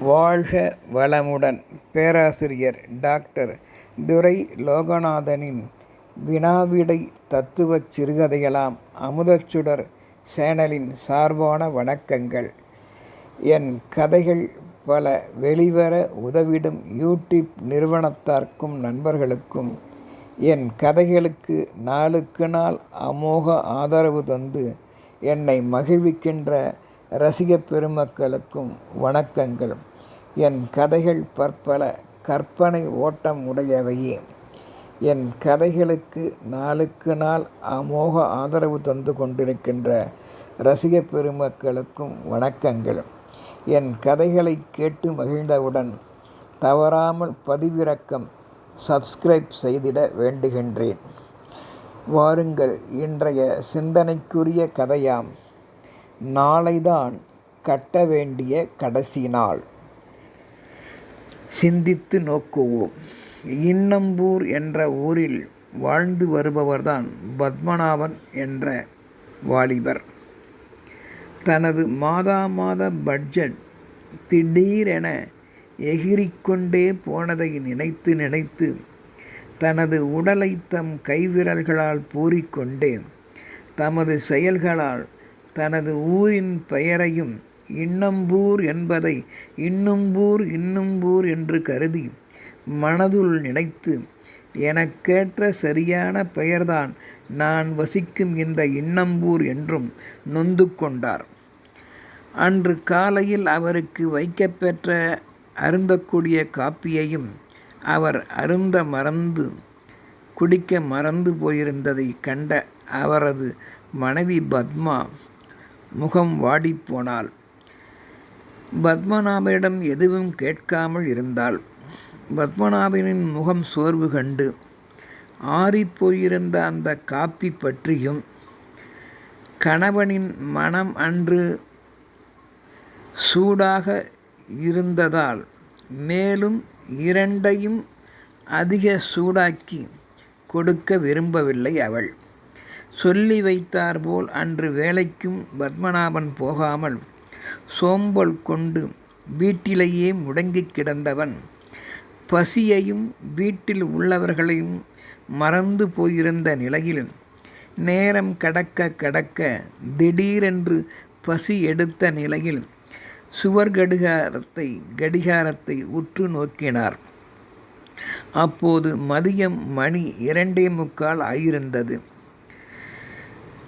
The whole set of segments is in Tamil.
வாழ்க வளமுடன். பேராசிரியர் டாக்டர் துரை லோகநாதனின் வினாவிடை தத்துவச் சிறுகதைகளாம் அமுதச்சுடர் சேனலின் சார்பான வணக்கங்கள். என் கதைகள் பல வெளிவர உதவிடும் யூடியூப் நிறுவனத்தார்க்கும் நண்பர்களுக்கும் என் கதைகளுக்கு நாளுக்கு நாள் அமோக ஆதரவு தந்து என்னை மகிழ்விக்கின்ற ரசிகப் பெருமக்களுக்கும் வணக்கங்கள் என் கதைகள் பற்பல கற்பனை ஓட்டம் உடையவையே. என் கதைகளுக்கு நாளுக்கு நாள் அமோக ஆதரவு தந்து கொண்டிருக்கின்ற ரசிகப் பெருமக்களுக்கும் வணக்கங்கள் என் கதைகளை கேட்டு மகிழ்ந்தவுடன் தவறாமல் பதிவிறக்கம் சப்ஸ்கிரைப் செய்திட வேண்டுகின்றேன். வாருங்கள் இன்றைய சிந்தனைக்குரிய கதையாம். நாளைதான் கட்ட வேண்டிய கடைசி நாள். சிந்தித்து நோக்குவோம். இன்னம்பூர் என்ற ஊரில் வாழ்ந்து வருபவர்தான் பத்மநாபன் என்ற வாலிபர். தனது மாதா மாத பட்ஜெட் திடீரென எகிரிக்கொண்டே போனதை நினைத்து நினைத்து தனது உடலை தம் கைவிரல்களால் பூரிக்கொண்டே தமது செயல்களால் தனது ஊரின் பெயரையும் இன்னம்பூர் என்பதை இன்னும்பூர் இன்னும்பூர் என்று கருதி மனதுள் நினைத்து எனக்கேற்ற சரியான பெயர்தான் நான் வசிக்கும் இந்த இன்னம்பூர் என்றும் நொந்து கொண்டார். அன்று காலையில் அவருக்கு வைக்கப்பெற்ற அருந்தக்கூடிய காப்பியையும் அவர் அருந்த மறந்து குடிக்க மறந்து போயிருந்ததை கண்ட அவரது மனைவி பத்மா முகம் வாடிப்போனாள் பத்மநாபனிடம் எதுவும் கேட்காமல் இருந்தாள். பத்மநாபனின் முகம் சோர்வு கண்டு ஆறிப்போயிருந்த அந்த காப்பி பற்றியும் கணவனின் மனம் அன்று சூடாக இருந்ததால் மேலும் இரண்டையும் அதிக சூடாக்கி கொடுக்க விரும்பவில்லை அவள். சொல்லி வைத்தாற்போல் அன்று வேலைக்கும் பத்மநாபன் போகாமல் சோம்பல் கொண்டு வீட்டிலேயே முடங்கி கிடந்தவன். பசியையும் வீட்டில் உள்ளவர்களையும் மறந்து போயிருந்த நிலையில் நேரம் கடக்க கடக்க திடீரென்று பசி எடுத்த நிலையில் சுவர் கடிகாரத்தை கடிகாரத்தை உற்று நோக்கினார். அப்போது மதியம் மணி இரண்டே முக்கால் ஆயிருந்தது.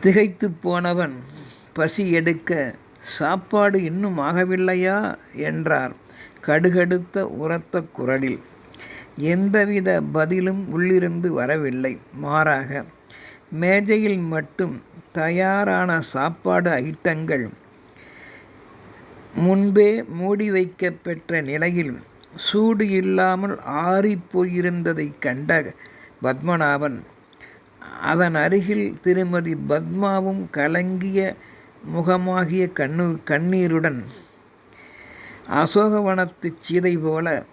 திகைத்து போனவன் பசி எடுக்க சாப்பாடு இன்னும் ஆகவில்லையா? என்றார் கடுகடுத்த உரத்த குரலில். எந்தவித பதிலும் உள்ளிருந்து வரவில்லை. மாறாக மேஜையில் மட்டும் தயாரான சாப்பாடு ஐட்டங்கள் முன்பே மூடி வைக்கப்பெற்ற நிலையில் சூடு இல்லாமல் ஆறிப்போயிருந்ததை கண்ட பத்மநாபன் அதன் அருகில் திருமதி பத்மாவும் கலங்கிய முகமாகிய கண்ணு கண்ணீருடன் அசோகவனத்து சீதை போல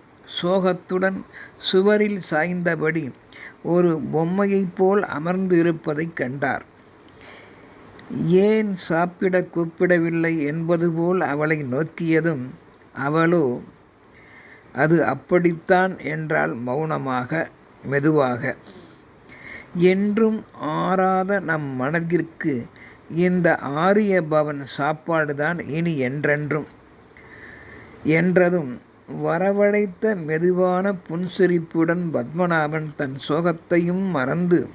சோகத்துடன் சுவரில் சாய்ந்தபடி ஒரு பொம்மையைப் போல் அமர்ந்து இருப்பதைக் கண்டார். ஏன் சாப்பிட கூப்பிடவில்லை என்பது போல் அவளை நோக்கியதும் அவளோ அது அப்படித்தான் என்றால் மௌனமாக மெதுவாக. என்றும் ஆறாத நம் மனதிற்கு இந்த ஆரிய பவன் சாப்பாடுதான் இனி என்றென்றும். என்றதும் வரவழைத்த மெதுவான புன்சிரிப்புடன் பத்மநாபன் தன் சோகத்தையும் மறந்து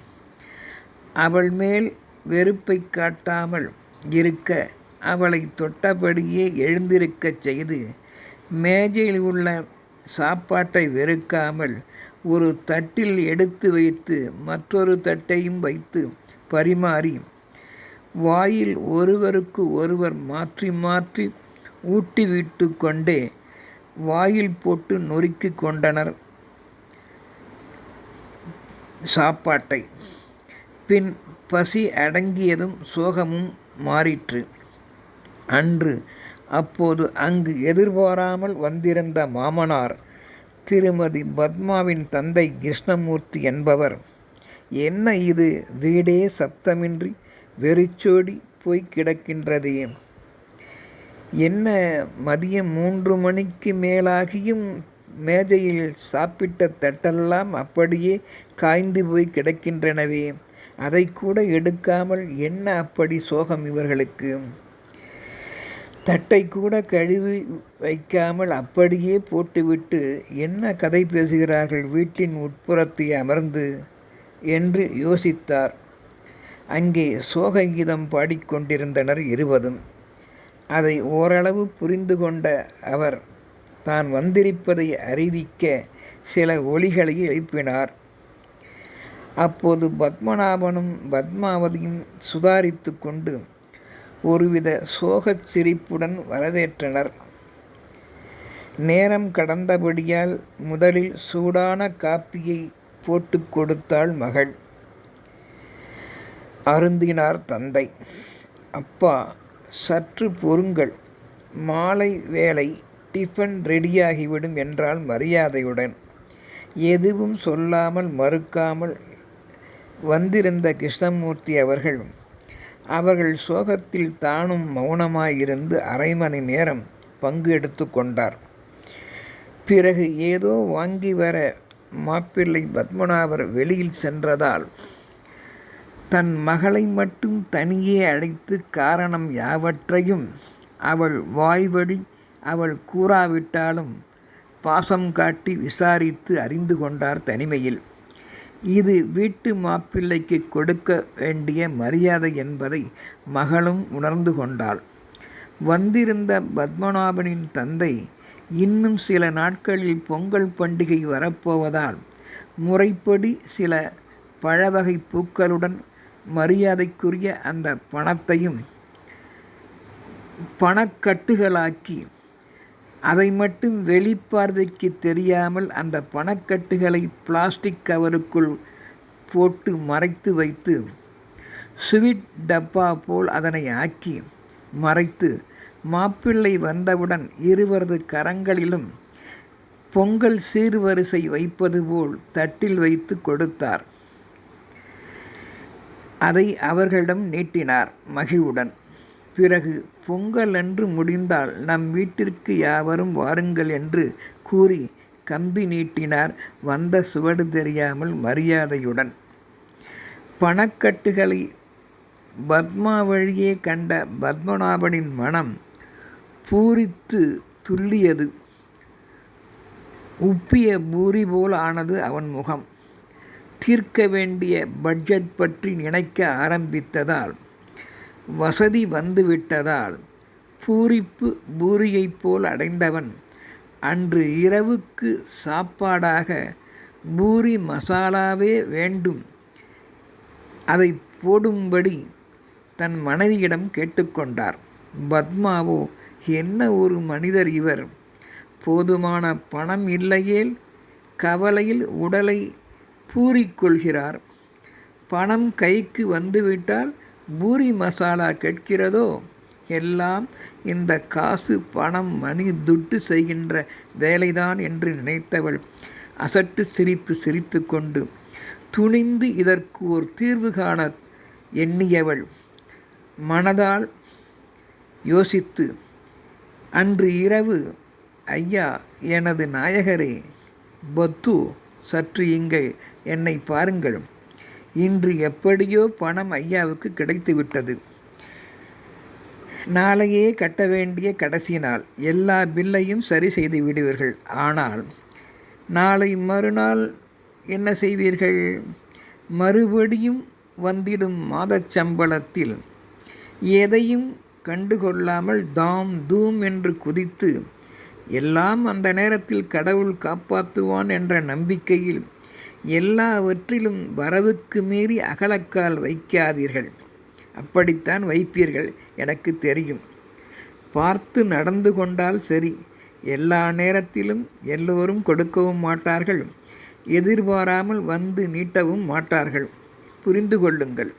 அவள் மேல் வெறுப்பை காட்டாமல் இருக்க அவளை தொட்டபடியே எழுந்திருக்கச் செய்து மேஜையில் உள்ள சாப்பாட்டை வெறுக்காமல் ஒரு தட்டில் எடுத்து வைத்து மற்றொரு தட்டையும் வைத்து பரிமாறி வாயில் ஒருவருக்கு ஒருவர் மாற்றி மாற்றி ஊட்டி விட்டு கொண்டே வாயில் போட்டு நொறுக்கி கொண்டனர். சாப்பாட்டை. பின் பசி அடங்கியதும் சோகமும் மாறிற்று. அன்று அப்போது அங்கு எதிர்பாராமல் வந்திருந்த மாமனார் திருமதி பத்மாவின் தந்தை கிருஷ்ணமூர்த்தி என்பவர். என்ன இது? வீடே சப்தமின்றி வெறிச்சோடி போய் கிடக்கின்றதே. என்ன மதியம் மூன்று மணிக்கு மேலாகியும் மேஜையில் சாப்பிட்ட தட்டெல்லாம் அப்படியே காய்ந்து போய் கிடக்கின்றனவே. அதை கூட எடுக்காமல் என்ன அப்படி சோகம் இவர்களுக்கு? தட்டை கூட கழுவி வைக்காமல் அப்படியே போட்டுவிட்டு என்ன கதை பேசுகிறார்கள் வீட்டின் உட்புறத்தை அமர்ந்து என்று யோசித்தார். அங்கே சோககீதம் பாடிக்கொண்டிருந்தனர் இருவதும் அதை ஓரளவு புரிந்து கொண்ட அவர் தான் வந்திருப்பதை அறிவிக்க சில ஒளிகளை எழுப்பினார். அப்போது பத்மநாபனும் பத்மாவதியும் சுதாரித்து கொண்டு ஒருவித சோகச் சிரிப்புடன் வரவேற்றனர். நேரம் கடந்தபடியால் முதலில் சூடான காப்பியை போட்டு கொடுத்தாள் மகள். அருந்தினார் தந்தை. அப்பா சற்று பொறுங்கள். மாலை வேளை டிஃபன் ரெடியாகிவிடும் என்றால் மரியாதையுடன். எதுவும் சொல்லாமல் மறுக்காமல் வந்திருந்த கிருஷ்ணமூர்த்தி அவர்கள் அவர்கள் சோகத்தில் தானும் மௌனமாயிருந்து அரை மணி நேரம் பங்கு எடுத்து கொண்டார். பிறகு ஏதோ வாங்கி வர மாப்பிள்ளை பத்மநாபர் வெளியில் சென்றதால் தன் மகளை மட்டும் தனியே அழைத்து காரணம் யாவற்றையும் அவள் வாய்வழி அவள் கூறாவிட்டாலும் பாசம் காட்டி விசாரித்து அறிந்து கொண்டார் தனிமையில். இது வீட்டு மாப்பிள்ளைக்கு கொடுக்க வேண்டிய மரியாதை என்பதை மகளும் உணர்ந்து கொண்டாள். வந்திருந்த பத்மநாபனின் தந்தை இன்னும் சில நாட்களில் பொங்கல் பண்டிகை வரப்போவதால் முறைப்படி சில பழவகை பூக்களுடன் மரியாதைக்குரிய அந்த பணத்தையும் பணக்கட்டுகளாக்கி அதை மட்டும் வெளிப்பார்வைக்கு தெரியாமல் அந்த பணக்கட்டுகளை பிளாஸ்டிக் கவருக்குள் போட்டு மறைத்து வைத்து ஸ்வீட் டப்பா போல் அதனை ஆக்கி மறைத்து மாப்பிள்ளை வந்தவுடன் இருவரது கரங்களிலும் பொங்கல் சீர்வரிசை வைப்பது போல் தட்டில் வைத்து கொடுத்தார். அதை அவர்களிடம் நீட்டினார் மகிழ்வுடன். பிறகு பொங்கல் அன்று முடிந்தால் நம் வீட்டிற்கு யாவரும் வாருங்கள் என்று கூறி கம்பி நீட்டினார் வந்த சுவடு தெரியாமல் மரியாதையுடன். பணக்கட்டுகளை பத்மா வழியே கண்ட பத்மநாபனின் மனம் பூரித்து துள்ளியது. உப்பிய பூரி போல் ஆனது அவன் முகம். தீர்க்க வேண்டிய பட்ஜெட் பற்றி நினைக்க ஆரம்பித்ததால் வசதி வந்துவிட்டதால் பூரிப்பு பூரியைப் போல் அடைந்தவன். அன்று இரவுக்கு சாப்பாடாக பூரி மசாலாவே வேண்டும். அதை போடும்படி தன் மனைவியிடம் கேட்டுக்கொண்டார். பத்மாவோ என்ன ஒரு மனிதர் இவர்? போதுமான பணம் இல்லையேல் கவலையில் உடலை பூரிக்கொள்கிறார் பணம் கைக்கு வந்துவிட்டால் பூரி மசாலா கேட்கிறதோ? எல்லாம் இந்த காசு பணம் மணி துட்டு செய்கின்ற வேலைதான் என்று நினைத்தவள் அசட்டு சிரிப்பு சிரித்து கொண்டு துணிந்து இதற்கு ஒரு தீர்வு காண எண்ணியவள் மனதால் யோசித்து அன்று இரவு ஐயா எனது நாயகரே பத்து சற்று இங்கே என்னை பாருங்கள். இன்று எப்படியோ பணம் ஐயாவுக்கு கிடைத்து விட்டது நாளையே கட்ட வேண்டிய கடைசி நாள். எல்லா பில்லையும் சரி செய்து விடுவீர்கள். ஆனால் நாளை மறுநாள் என்ன செய்வீர்கள்? மறுபடியும் வந்திடும் மாதச்சம்பளத்தில் எதையும் கண்டுகொள்ளாமல் தாம் தூம் என்று குதித்து எல்லாம் அந்த நேரத்தில் கடவுள் காப்பாற்றுவான் என்ற நம்பிக்கையில் எல்லாவற்றிலும் வரவுக்கு மீறி அகலக்கால் வைக்காதீர்கள். அப்படித்தான் வைப்பீர்கள் எனக்கு தெரியும். பார்த்து நடந்து கொண்டால் சரி. எல்லா நேரத்திலும் எல்லோரும் கொடுக்கவும் மாட்டார்கள். எதிர்பாராமல் வந்து நீட்டவும் மாட்டார்கள். புரிந்து கொள்ளுங்கள்.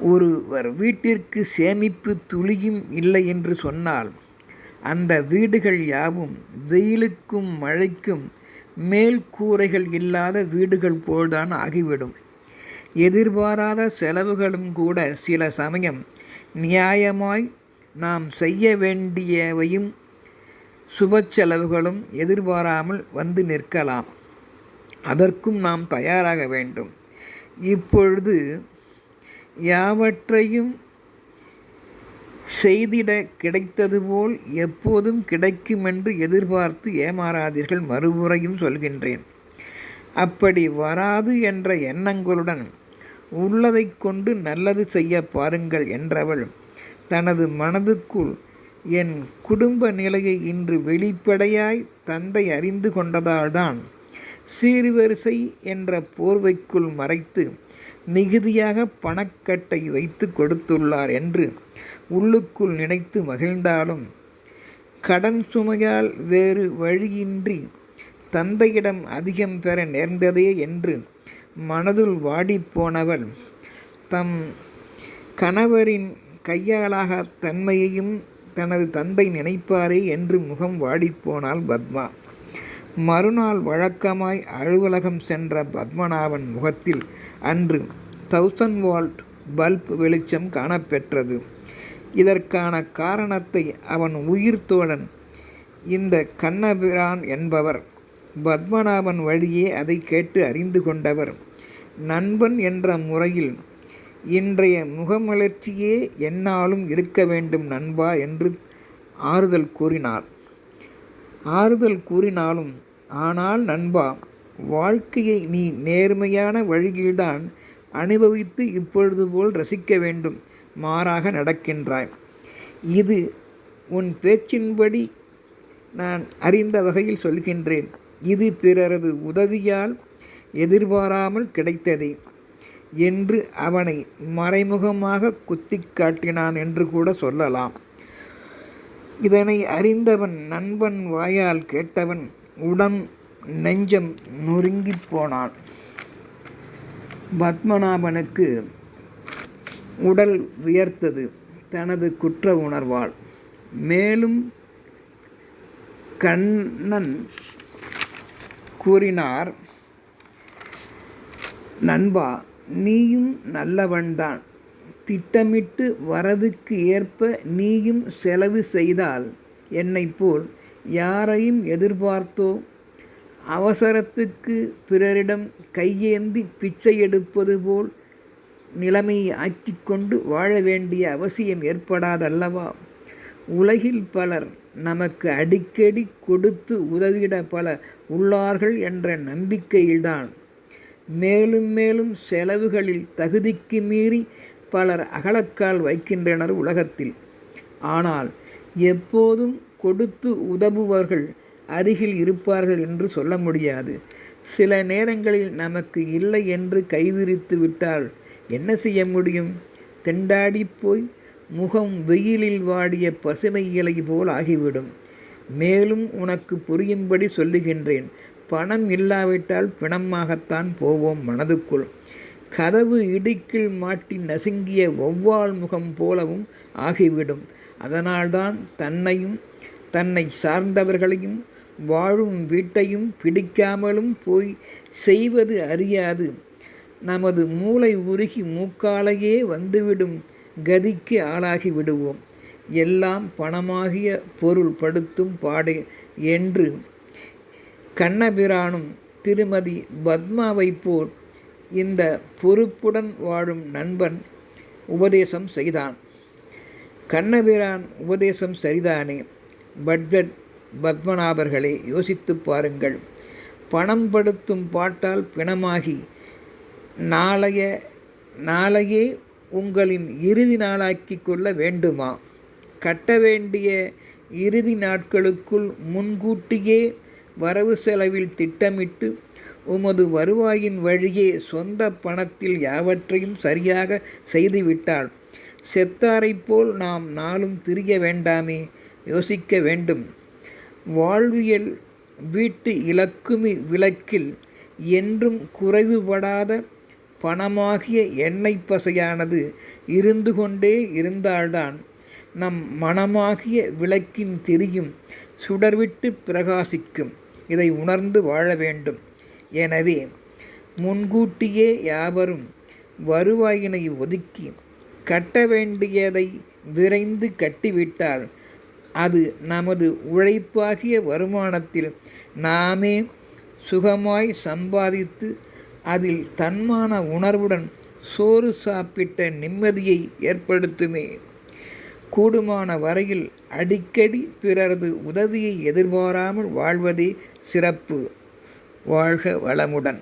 ஒருவர் வீட்டிற்கு சேமிப்பு துளியும் இல்லை என்று சொன்னால் அந்த வீடுகள் யாவும் வெயிலுக்கும் மழைக்கும் மேல் கூரைகள் இல்லாத வீடுகள் போல்தான் ஆகிவிடும். எதிர்பாராத செலவுகளும் கூட சில சமயம் நியாயமாய் நாம் செய்ய வேண்டியவையும் சுப செலவுகளும் எதிர்பாராமல் வந்து நிற்கலாம். அதற்கும் நாம் தயாராக வேண்டும். இப்பொழுது யாவற்றையும் செய்திட கிடைத்தது போல் எப்போதும் கிடைக்குமென்று எதிர்பார்த்து ஏமாறாதீர்கள் மறுமுறையும் சொல்கின்றேன். அப்படி வராது என்ற எண்ணங்களுடன் உள்ளதை கொண்டு நல்லது செய்ய பாருங்கள் என்றவள் தனது மனதுக்குள் என் குடும்ப நிலையை இன்று வெளிப்படையாய் தந்தை அறிந்து கொண்டதால்தான் சீர்வரிசை என்ற போர்வைக்குள் மறைத்து மிகுதியாக பணக்கட்டை வைத்து கொடுத்துள்ளார் என்று உள்ளுக்குள் நினைத்து மகிழ்ந்தாலும் கடன் சுமையால் வேறு வழியின்றி தந்தையிடம் அதிகம் பெற நேர்ந்ததே என்று மனதுள் வாடிப்போனவள் தம் கணவரின் கையாளாக தன்மையையும் தனது தந்தை நினைப்பாரே என்று முகம் வாடிப்போனாள் பத்மா. மறுநாள் வழக்கமாய் அலுவலகம் சென்ற பத்மநாபன் முகத்தில் அன்று தௌசண்ட் வால்ட் பல்ப் வெளிச்சம் காணப்பெற்றது. இதற்கான காரணத்தை அவன் உயிர் தோழன். இந்த கண்ணபிரான் என்பவர் பத்மநாபன் வழியே அதை கேட்டு அறிந்து கொண்டவர். நண்பன் என்ற முறையில் இன்றைய முகமலர்ச்சியே என்னாலும் இருக்க வேண்டும் நண்பா என்று ஆறுதல் கூறினார். ஆறுதல் கூறினாலும் ஆனால் நண்பா வாழ்க்கையை நீ நேர்மையான வழியில்தான் அனுபவித்து இப்பொழுது போல் ரசிக்க வேண்டும். மாறாக நடக்கின்றாய். இது உன் பேச்சின்படி நான் அறிந்த வகையில் சொல்கின்றேன். இது பிறரது உதவியால் எதிர்பாராமல் கிடைத்ததே என்று அவனை மறைமுகமாக குத்தி காட்டினான் என்று கூட சொல்லலாம். இதனை அறிந்தவன் நண்பன் வாயால் கேட்டவன் உடன் நெஞ்சம் நொறுங்கி போனான். பத்மநாபனுக்கு உடல் உயர்த்தது தனது குற்ற உணர்வால். மேலும் கண்ணன் கூறினார் நண்பா நீயும் நல்லவன்தான். திட்டமிட்டு வரவுக்கு ஏற்ப நீயும் செலவு செய்தால் என்னை போல் யாரையும் எதிர்பார்த்தோ? அவசரத்துக்கு பிறரிடம் கையேந்தி பிச்சை எடுப்பது போல் நிலைமையை ஆக்கிக்கொண்டு வாழ வேண்டிய அவசியம் ஏற்படாதல்லவா? உலகில் பலர் நமக்கு அடிக்கடி கொடுத்து உதவிட பல உள்ளார்கள் என்ற நம்பிக்கையில்தான். மேலும் மேலும் செலவுகளில் தகுதிக்கு மீறி பலர் அகலக்கால் வைக்கின்றனர் உலகத்தில். ஆனால் எப்போதும் கொடுத்து உதவுபவர்கள் அருகில் இருப்பார்கள் என்று சொல்ல முடியாது. சில நேரங்களில் நமக்கு இல்லை என்று கைவிரித்து விட்டால் என்ன செய்ய முடியும்? திண்டாடி போய் முகம் வெயிலில் வாடிய பசுமை இலை போல் ஆகிவிடும். மேலும் உனக்கு புரியும்படி சொல்லுகின்றேன். பணம் இல்லாவிட்டால் பிணமாகத்தான் போவோம் மனதுக்குள். கதவு இடுக்கில் மாட்டி நசுங்கிய ஒவ்வாள் முகம் போலவும் ஆகிவிடும். அதனால்தான் தன்னையும் தன்னை சார்ந்தவர்களையும் வாழும் வீட்டையும் பிடிக்காமலும் போய் செய்வது அறியாது. நமது மூளை உருகி மூக்காலையே வந்துவிடும் கதிக்கு ஆளாகி விடுவோம். எல்லாம் பணமாகிய பொருள் படுத்தும் பாடு என்று கண்ணபிரானும் திருமதி பத்மாவை போல் இந்த பொறுப்புடன் வாழும் நண்பன் உபதேசம் செய்தான். கண்ணபிரான் உபதேசம் சரிதானே? பட்ஜெட் பத்மநாபர்களே யோசித்து பாருங்கள். பணம் படுத்தும் பாட்டால் பிணமாகி நாளைய நாளையே உங்களின் இறுதி நாளாக்கி கொள்ள வேண்டுமா? கட்ட வேண்டிய இறுதி நாட்களுக்குள் முன்கூட்டியே வரவு செலவில் திட்டமிட்டு உமது வருவாயின் வழியே சொந்த பணத்தில் யாவற்றையும் சரியாக செய்துவிட்டால் செத்தாரைப் போல் நாம் நாளும் திரிய வேண்டாமே? யோசிக்க வேண்டும். வாழ்வியல் வீட்டு இலக்குமி விளக்கில் என்றும் குறைவுபடாத பணமாகிய எண்ணெய் பசையானது இருந்து கொண்டே இருந்தால்தான் நம் மனமாகிய விளக்கின் திரியும் சுடர்விட்டு பிரகாசிக்கும். இதை உணர்ந்து வாழ வேண்டும். எனவே முன்கூட்டியே யாவரும் வருவாயினை ஒதுக்கி கட்ட வேண்டியதை விரைந்து கட்டிவிட்டால் அது நமது உழைப்பாகிய வருமானத்தில் நாமே சுகமாய் சம்பாதித்து அதில் தன்மான உணர்வுடன் சோறு சாப்பிட்ட நிம்மதியை ஏற்படுத்துமே. கூடுமான வரையில் அடிக்கடி பிறரது உதவியை எதிர்பாராமல் வாழ்வதே சிறப்பு. வாழ்க வளமுடன்.